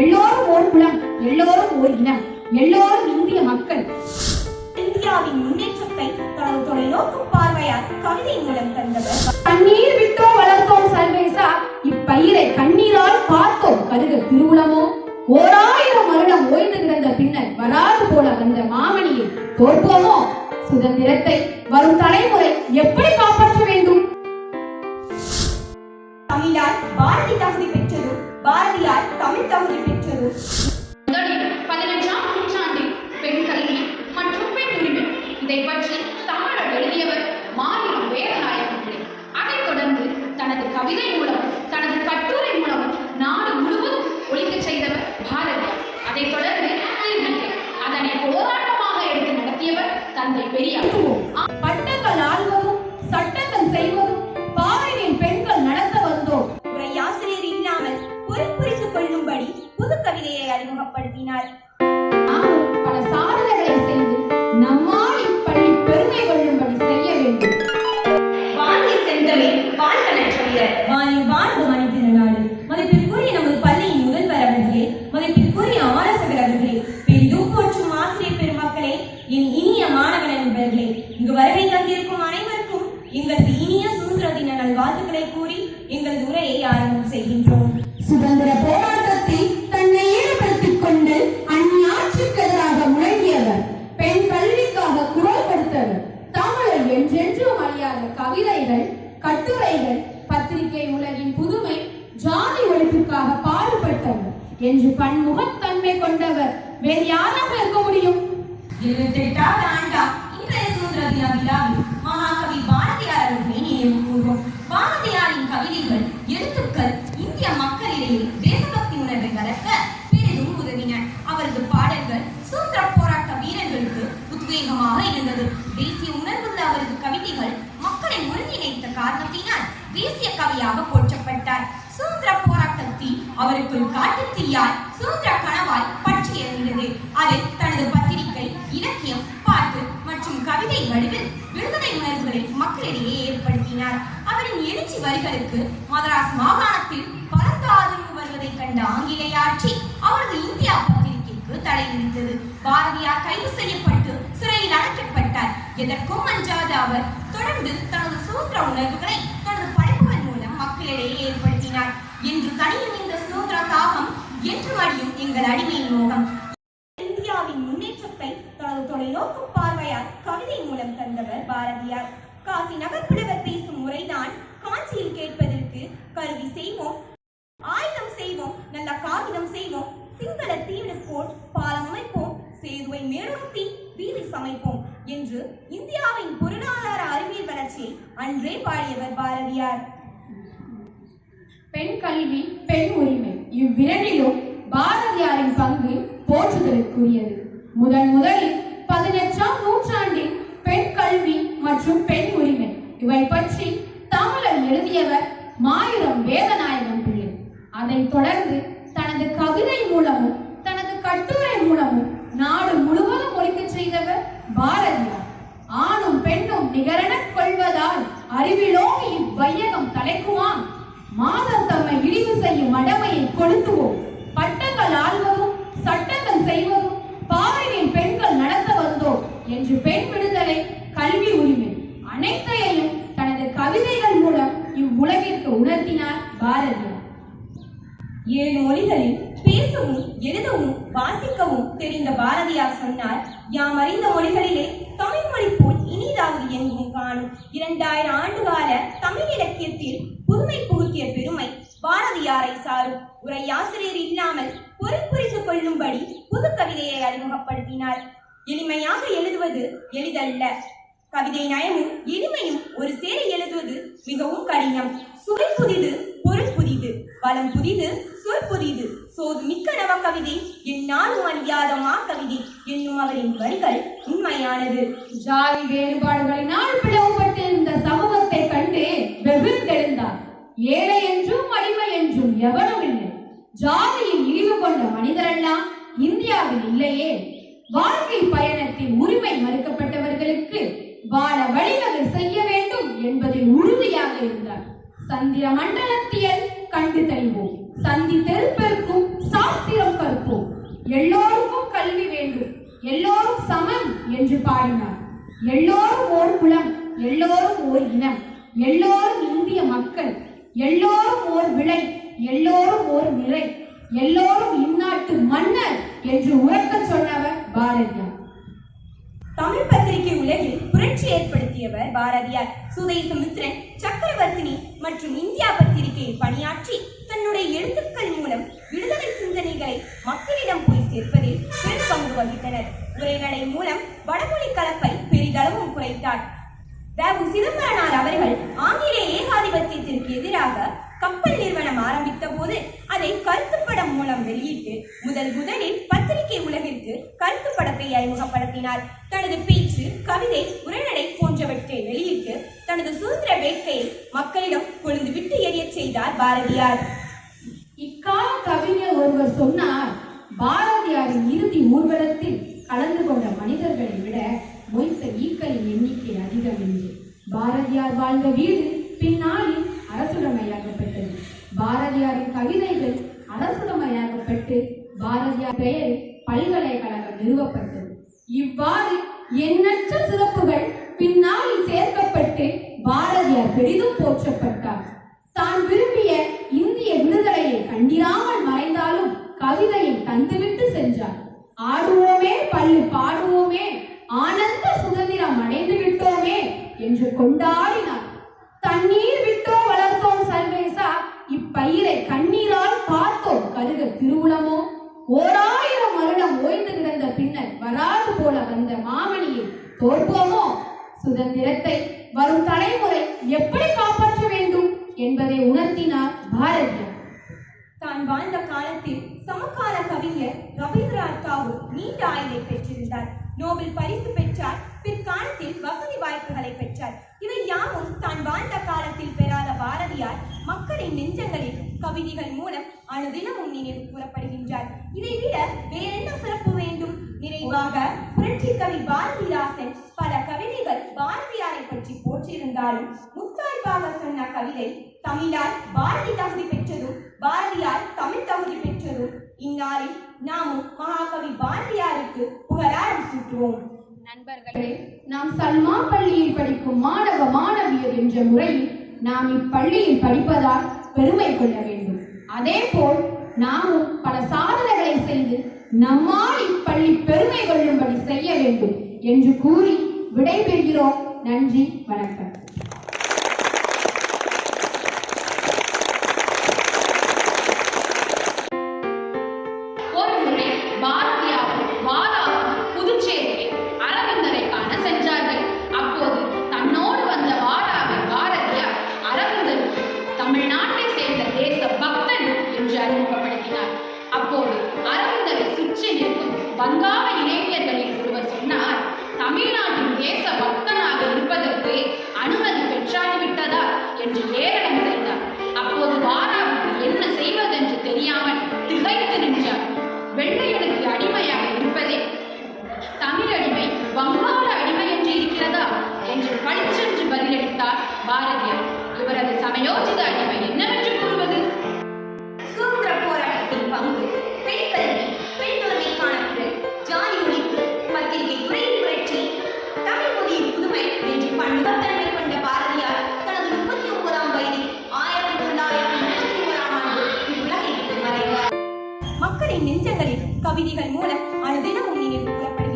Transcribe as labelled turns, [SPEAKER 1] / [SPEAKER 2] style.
[SPEAKER 1] எல்லோரும் ஓர் குலம் எல்லோரும் ஒரு இனம் எல்லோரும் இந்திய மக்கள்
[SPEAKER 2] இந்தியாவின் முன்னேற்றத்தை தனது தொலைநோக்கும் பார்வையால் கவிதை மூலம் தந்தவர்
[SPEAKER 1] கண்ணீர் விட்டோ வளர்த்தோம் சர்வேசா இப்பயிரை கண்ணீரால் பார்த்தோம் கருக திருவுளமோ ஓராயிரம் வருடம் ஓய்ந்து கிடந்த பின்னர் வராது போல வந்த மாமணியை தோற்போமோ சுதந்திரத்தை வரும் தலைமுறை எப்படி காப்பாற்ற வேண்டும் தமிழால் பாரதி தகுதி பாரதியார் தமிழ் தகுதி பெற்றது பதினஞ்சாம் நூற்றாண்டில் பெண் கல்வி மற்றும் பெண் உரிமை இதை பற்றி தமிழர் எழுதியவர் மாநிலம் வேதநாயகம் அதைத் தொடர்ந்து தனது கவிதை மூலம் தனது கட்டுரை மூலம் நாடு முழுவதும் ஒழிக்க செய்தவர் பாரதி அதைத் தொடர்ந்து அதனை போராட்டமாக எடுத்து நடத்தியவர் தந்தை பெரியார் பள்ளியின்
[SPEAKER 2] முதல்வர் அவர்களே மதிப்பிற்குரிய ஆலோசகர் அவர்களே பெரிதும் போற்றும் ஆசிரியர் பெருமக்களே
[SPEAKER 1] என் இனிய மாணவ நண்பர்களே இங்கு வருகை
[SPEAKER 2] தந்திருக்கும் அனைவருக்கும் எங்களது இனிய சுதந்திர தின வாழ்த்துக்களை கூறி எங்கள் உரையை ஆரம்பம் செய்கின்றோம்
[SPEAKER 1] சுதந்திர போராட்ட கட்டுரைகள் பத்திரிகை உலகின் புதுமை ஜாதி ஒழிப்புக்காக பாடுபட்டவர் என்று பன்முகத்தன்மை கொண்டவர் வேறு யாராக இருக்க முடியும் எழுபத்தெட்டாவது ஆண்டா இன்றைய சுதந்திர தின
[SPEAKER 2] விழாவில் இலக்கியம் பாட்டு மற்றும் கவிதை வடிவில் விடுதலை உணர்வுகளை மக்களிடையே ஏற்படுத்தினார் அவரின் எழுச்சி வரிகளுக்கு மதராஸ் மாகாணத்தில் பலத்த ஆதரவு வருவதை கண்ட ஆங்கிலேய ஆட்சி அவரது இந்தியா பத்திரிகைக்கு தடை விதித்தது பாரதியார் கைது செய்யப்பட்டு சிறையில் அடைக்கப்பட்டார் எதற்கும் அஞ்சாத அவர் தொடர்ந்து தனது சுதந்திர உணர்வுகளை தனது படைப்புகள் மூலம் மக்களிடையே ஏற்படுத்தினார் என்று தனியும் இந்த சுதந்திர தாகம் என்று மடியும் எங்கள் அடிமையின் மோகம் நோக்கும் பார்வையால் கவிதை மூலம் தந்தவர் பாரதியார் காசி நகர்ப்புலவர் பேசும் முறைதான் காஞ்சியில் கேட்பதற்கு கருவி செய்வோம் ஆயுதம் செய்வோம் நல்ல காகிதம் செய்வோம் சிங்கள தீவிர போல் பாலம் அமைப்போம் சேதுவை மேலோட்டி வீதி சமைப்போம் என்று இந்தியாவின் பொருளாதார அறிவியல் வளர்ச்சியை அன்றே பாடியவர்
[SPEAKER 1] பாரதியார் பெண் கல்வி பெண் உரிமை இவ்விரண்டிலும் பாரதியாரின் பங்கு போற்றுதலுக்குரியது முதன் முதலில் நிறுத்துவோம் பட்டங்கள் ஆள்வதும் சட்டங்கள் செய்வதும் பாவையின் பெண்கள் நடத்த வந்தோம் என்று பெண் விடுதலை கல்வி உரிமை அனைத்தையும் தனது கவிதைகள் மூலம் இவ்வுலகிற்கு உணர்த்தினார் பாரதியார் ஏழு மொழிகளில்
[SPEAKER 2] பேசவும் எழுதவும் வாசிக்கவும் தெரிந்த பாரதியார் சொன்னார் யாம் அறிந்த மொழிகளிலே தமிழ் மொழி போல் இனிதாக எங்கும் காணும் இரண்டாயிரம் ஆண்டு கால தமிழ் இலக்கியத்தில் புதுமை புகுத்திய பெருமை பாரதியாரை சாரும் உரையாசிரியர் இல்லாமல் பொருள் புரிந்து கொள்ளும்படி புது கவிதையை அறிமுகப்படுத்தினார் எளிமையாக எழுதுவது எளிதல்ல கவிதை நயமும் எளிமையும் ஒரு சேர எழுதுவது மிகவும் கடினம் சுவை புதிது பொருள் புதிது வளம் புதிது சொல் புதிது சோது மிக்க நவ கவிதை என்னாலும் அழியாத மா கவிதை என்னும் அவரின் வரிகள்
[SPEAKER 1] உண்மையானது ஜாதி வேறுபாடுகளினால் பிளவுபட்டிருந்த சமூகத்தை ஏழை என்றும் அடிமை என்றும் எவனும் இல்லை ஜாதியில் இழிவு கொண்ட மனிதரெல்லாம் இந்தியாவில் இல்லையே வாழ்க்கை பயணத்தின் உரிமை மறுக்கப்பட்டவர்களுக்கு வாழ வழிவகை செய்ய வேண்டும் என்பதில் உறுதியாக இருந்தார் சந்திர மண்டலத்தியல் கண்டு தெளிவோம் சந்தி பெருக்கும் சாஸ்திரம் கற்போம் எல்லோருக்கும் கல்வி வேண்டும் எல்லோரும் சமம் என்று பாடினார் எல்லோரும் ஓர் குலம் எல்லோரும் ஓர் இனம் எல்லோரும் இந்திய மக்கள் எல்லோரும் ஓர் விளை எல்லோரும் ஓர் நிறை எல்லோரும் இந்நாட்டு மன்னர் என்று உரக்க சொன்னவர் பாரதியார்
[SPEAKER 2] தமிழ் பத்திரிகை உலகில் புரட்சி ஏற்படுத்தியவர் பாரதியார் சுதை சுமித்ரன் சக்கரவர்த்தினி மற்றும் இந்தியா பத்திரிகையில் பணியாற்றி தன்னுடைய எழுத்துக்கள் மூலம் விடுதலை சிந்தனைகளை மக்களிடம் போய் சேர்ப்பதில் பெரும் பங்கு வகித்தனர் உரைநடை மூலம் வடமொழி கலப்பை பெரிதளவும் குறைத்தார் வ சிதம்பரனார் அவர்கள் ஆங்கிலேய ஏகாதிபத்தியத்திற்கு எதிராக கப்பல் நிறுவனம் ஆரம்பித்த போது அதை கருத்துப்படம் மூலம் வெளியிட்டு முதல் முதலில் பத்திரிகை உலகிற்கு கருத்து படத்தை அறிமுகப்படுத்தினார் தனது பேச்சு கவிதை உரைநடை போன்றவற்றை வெளியிட்டு தனது சுதந்திர வேட்கையை
[SPEAKER 1] மக்களிடம் கொழுந்து விட்டு எரிய செய்தார் பாரதியார் இக்கால கவிஞர் ஒருவர் சொன்னார் பாரதியாரின் இறுதி ஊர்வலத்தில் கலந்து கொண்ட மனிதர்களை விட மொய்த்த ஈக்களின் எண்ணிக்கை அதிகம் பாரதியார் வாழ்ந்த வீடு பின்னாளில் அரசுடமையாக்கப்பட்டது பாரதியாரின் கவிதைகள் அரசுடமையாக்கப்பட்டு பாரதியார் பெயர் பல்கலைக்கழகம் நிறுவப்பட்டது இவ்வாறு எண்ணற்ற சிறப்புகள் பின்னாளில் சேர்க்கப்பட்டு பாரதியார் பெரிதும் போற்றப்பட்டார் தான் விரும்பிய இந்திய விடுதலையை கண்டிராமல் மறைந்தாலும் கவிதையை தந்துவிட்டு சென்றார் ஆடுவோர் கொண்டாடினான் தண்ணீர் விட்டோ வளர்த்தோம் சர்வேசா இப்பயிரை கண்ணீரால் பார்த்தோம் கருக திருவுளமோ ஓராயிரம் வருடம் ஓய்ந்து கிடந்த பின்னர் வராது போல வந்த மாமணியை தோற்போமோ சுதந்திரத்தை வரும் தலைமுறை எப்படி காப்பாற்ற வேண்டும் என்பதை உணர்த்தினார் பாரதியார்
[SPEAKER 2] தான் வாழ்ந்த காலத்தில் சமகால கவிஞர் ரவீந்திரநாத் தாகூர் நீண்ட ஆயுளை பெற்றிருந்தார் நோபல் பரிசு பெற்றார் பிற்காலத்தில் வசதி வாய்ப்புகளை பெற்றார் இவை யாவும் தான் வாழ்ந்த காலத்தில் பெறாத பாரதியார் மக்களின் நெஞ்சங்களில் கவிதைகள் மூலம் அனுதினமும் நினைவு கூறப்படுகின்றார் இதை விட வேறென்ன சிறப்பு வேண்டும் நிறைவாக புரட்சி கவி பாரதிதாசன் பல கவிதைகள் பாரதியாரை பற்றி போற்றியிருந்தாலும் கவிதை தமிழால் பாரதி தகுதி பெற்றதும் பாரதியார் தமிழ் தகுதி பெற்றதும் இந்நாளில் நாமும் மகாகவி பாரதியாருக்கு புகழாரம் சூட்டுவோம்
[SPEAKER 1] நண்பர்களே நாம் சல்மா பள்ளியில் படிக்கும் மாணவ மாணவியர் என்ற முறையில் நாம் இப்பள்ளியில் படிப்பதால் பெருமை கொள்ள வேண்டும் அதே போல் நாமும் பல சாதனைகளை செய்து நம்மால் இப்பள்ளி பெருமை கொள்ளும்படி செய்ய வேண்டும் என்று கூறி விடைபெறுகிறோம் நன்றி வணக்கம்
[SPEAKER 2] അനുമൂലം അനുദിനം മുന്നിൽ